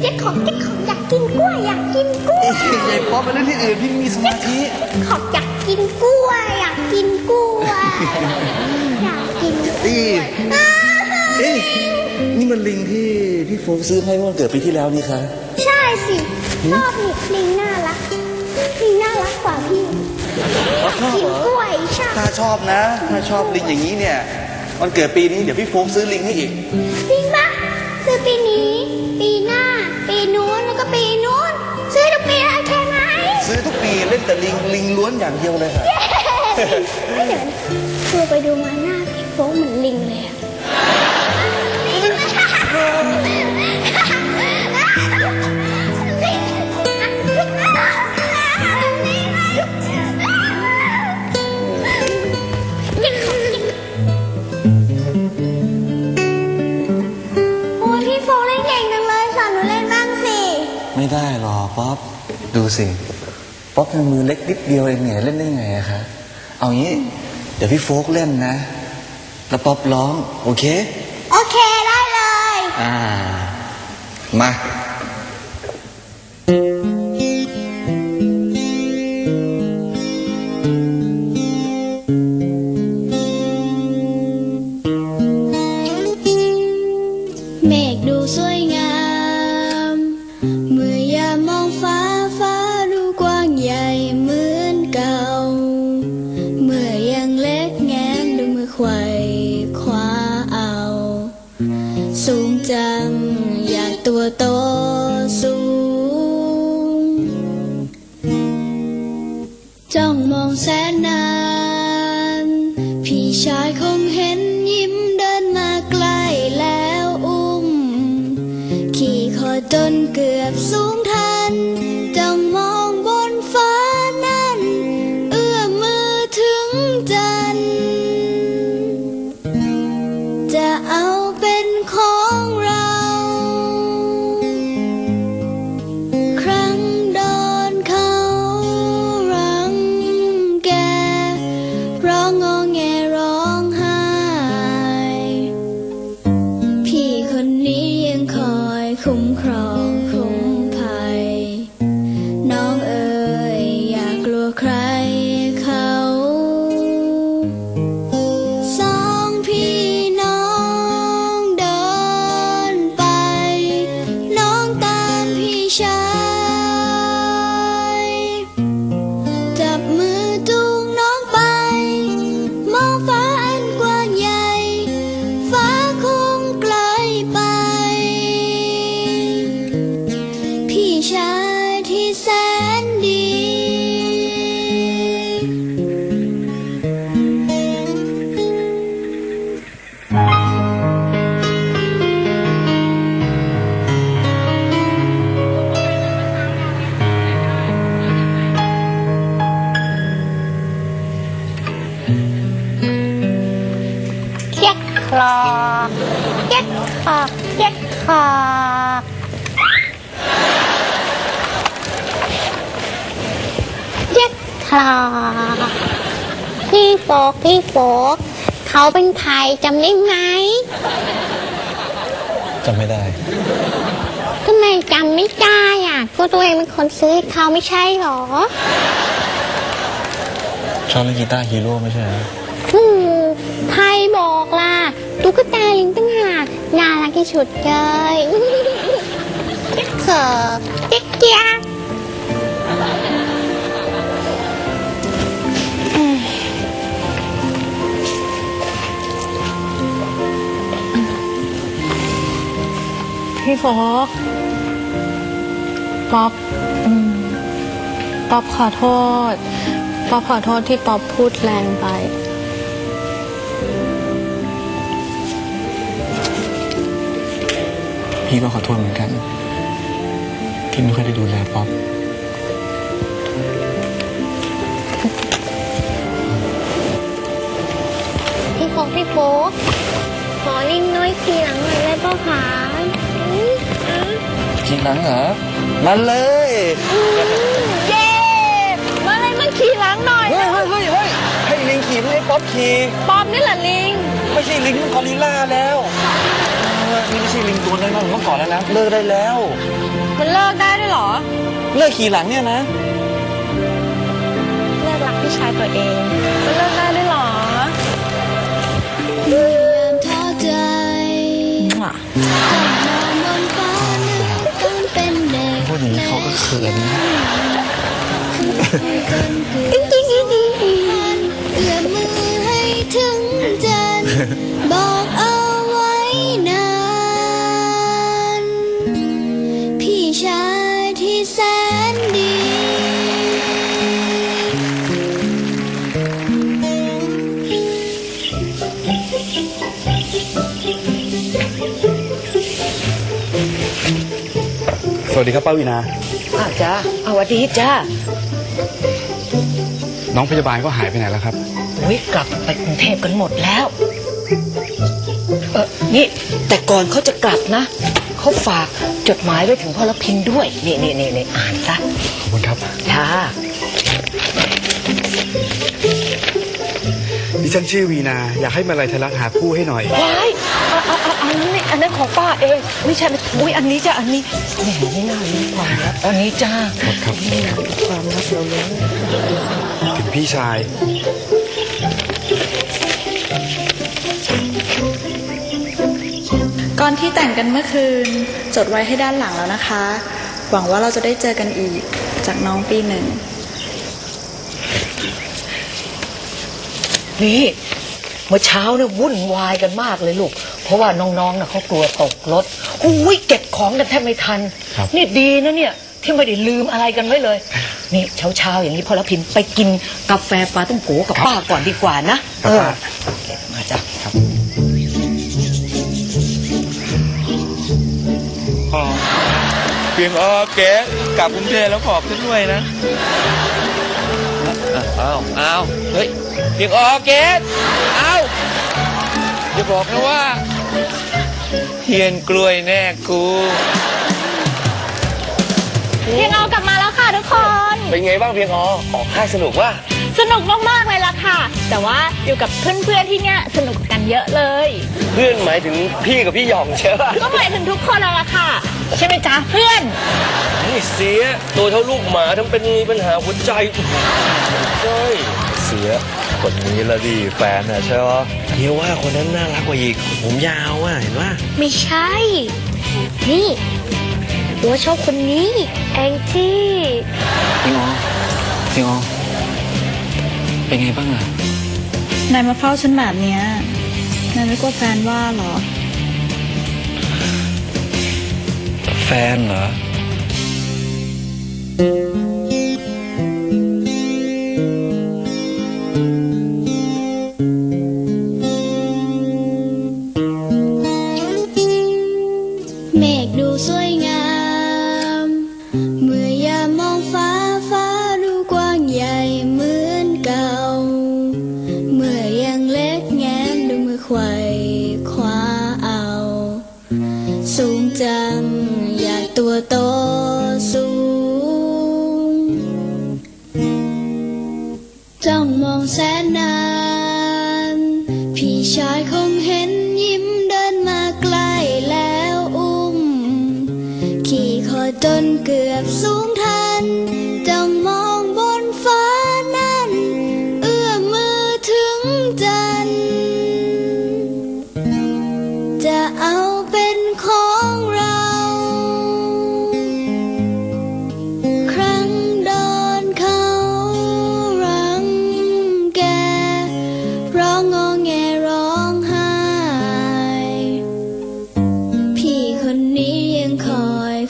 เจ๊ของเจ๊ของอยากกินกล้วยอยากกินกล้วย ยายป๊อปไปเล่นที่อื่นพี่มีสมาธิ ขอบอยากกินกล้วย อยากกินกล้วย อยากกินกล้วยนี่มันลิงที่พี่โฟกซื้อให้เมื่อวันเกิดปีที่แล้วนี่คะ ใช่สิชอบนี่ลิงน่ารักลิงน่ารักกว่าพี่กกินกล้วยใช่ ถ้าชอบนะ ถ้าชอบลิงอย่างนี้เนี่ย วันเกิดปีนี้เดี๋ยวพี่โฟกซื้อลิงให้อีก จริงปะซื้อปีนี้ ปีหน้า ปีนู้นแล้วก็ปีนู้น ซื้อทุกปีเลยใช่ไหมซื้อทุกปีเล่นแต่ลิงลิงล้วนอย่างเดียวเลยค่ะไม่เดี๋ยวดูไปดูมาหน้าพี่โฟกเหมือนลิงเลยอะโไม่ได้หรอกป๊อปดูสิป๊อปเป็นมือเล็กนิดเดียวเองเนี่ยเล่นได้ไงอะคะเอางี้ เดี๋ยวพี่โฟกเล่นนะ แล้วป๊อปร้อง โอเค โอเคได้เลย อ่า มา จ้องม คุ้มครองายที่แสนดี เคียกคลอกเคียกคลอกเคียกคลอกเคียกคลอกพี่โฟกพี่โฟกเขาเป็นใครจำได้ไหมจำไม่ได้ทำไมจำไม่ได้อะก็ตัวเองเป็นคนซื้อให้เขาไม่ใช่หรอ ชอบเล่นกีตาร์ฮีโร่ไม่ใช่เหรออืมใครบอกล่ะตุ๊กตาลิงตั้งหากน่ารักที่สุดเลยเขิบเจ๊กเจ๊ยก พี่โฟกป๊อปอืมป๊อปขอโทษ ป๊อปขอโทษที่ป๊อปพูดแรงไป พี่ก็ขอโทษเหมือนกัน ที่ไม่ค่อยได้ดูแลป๊อปพี่โฟกพี่โฟกขอนิ่งน้อยทีหลังหน่อยได้ป่ะคะอืมอืม ทีหลังเหรอมาเลยเย้มาเลยมันขี่หลังหน่อย เฮ้ยเฮ้ยเฮ้ยเฮ้ยให้ลิงขี่ไม่ให้ป๊อปขี่ป๊อปนี่แหละลิง ไม่ใช่ลิงมันกอริลลาแล้วเออนี่ไม่ใช่ลิงตัวนั้นนะเมื่อก่อนแล้วนะเลิกได้แล้ว มันเลิกได้ด้วยเหรอ เลิกขี่หลังเนี่ยนะ เลิกรักพี่ชายตัวเอง มันเลิกได้ด้วยเหรอ เขินเอื้อมมือให้ถึงจันทร์บอกเอาไว้นานพี่ชายที่แสนดี สวัสดีครับป้าวีนา อ้าวจ้าเอาวัสดีจ้าน้องพยาบาลก็หายไปไหนแล้วครับ อุ้ยกลับไปกรุงเทพกันหมดแล้ว เออนี่แต่ก่อนเขาจะกลับนะ เขาฝากจดหมายไว้ถึงพ่อละพินด้วย นี่นี่นี่นี่อ่านซะขอบคุณครับจ้าดิฉันชื่อวีนา อยากให้มาลัยไทยรัฐหาคู่ให้หน่อย ว้าย เอาเอาเอาอันนี้อันนั้นของป้าเอง ไม่ใช่อุ้ยอันนี้จ้าอันนี้แหมไม่น่ารู้ความลับอันนี้จ้าครับครับไม่น่ารู้ความลับเราเลยถึงพี่ชาย ก่อนที่แต่งกันเมื่อคืน จดไว้ให้ด้านหลังแล้วนะคะ หวังว่าเราจะได้เจอกันอีกจากน้องปีหนึ่ง นี่เมื่อเช้าเนี่ยวุ่นวายกันมากเลยลูก เพราะว่าน้องๆน่ะเขากลัวตกรถอุ้ยเก็บของกันแทบไม่ทัน ครับ นี่ดีนะเนี่ย ที่ไม่ได้ลืมอะไรกันไว้เลย นี่เช้าๆอย่างนี้พอละพินไปกินกาแฟปลาต้องโกกับป้าก่อนดีกว่านะเออมาจ้ะเพียงออเกสกลับกรุงเทพแล้วขอบฉันด้วยนะอ้าวอ้าวเฮ้ยเพียงออเกสอ้าวอย่าบอกนะว่า เฮียนกล้วยแน่กูเพียงเอากลับมาแล้วค่ะทุกคน เป็นไงบ้างเพียงอออกค่ายสนุกว่า สนุกมากๆเลยล่ะค่ะ แต่ว่าอยู่กับเพื่อนๆที่เนี่ยสนุกกันเยอะเลย เพื่อนหมายถึงพี่กับพี่หยองใช่ป่ะก็หมายถึงทุกคนแล้วล่ะค่ะ ใช่ไหมจ๊ะเพื่อน นี่เสียตัวเท่าลูกหมาทั้งเป็นมีปัญหาหัวใจใช่ เสียคนนี้ละดิแฟนน่ะใช่ปะเฮียว่าคนนั้นน่ารักกว่าอีก ผมยาวอะเห็นว่าไม่ใช่ นี่ตัวชอบคนนี้แองจี้พี่ออพี่ออเป็นไงบ้างอะนายมาเฝ้าฉันแบบเนี้ยนายไม่กลัวแฟนว่าเหรอ แฟนเหรอ จ้องมองแสนนาน พี่ชายคงเห็นยิ้มเดินมาใกล้แล้วอุ้ม ขี่คอจนเกือบสูง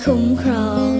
空旷。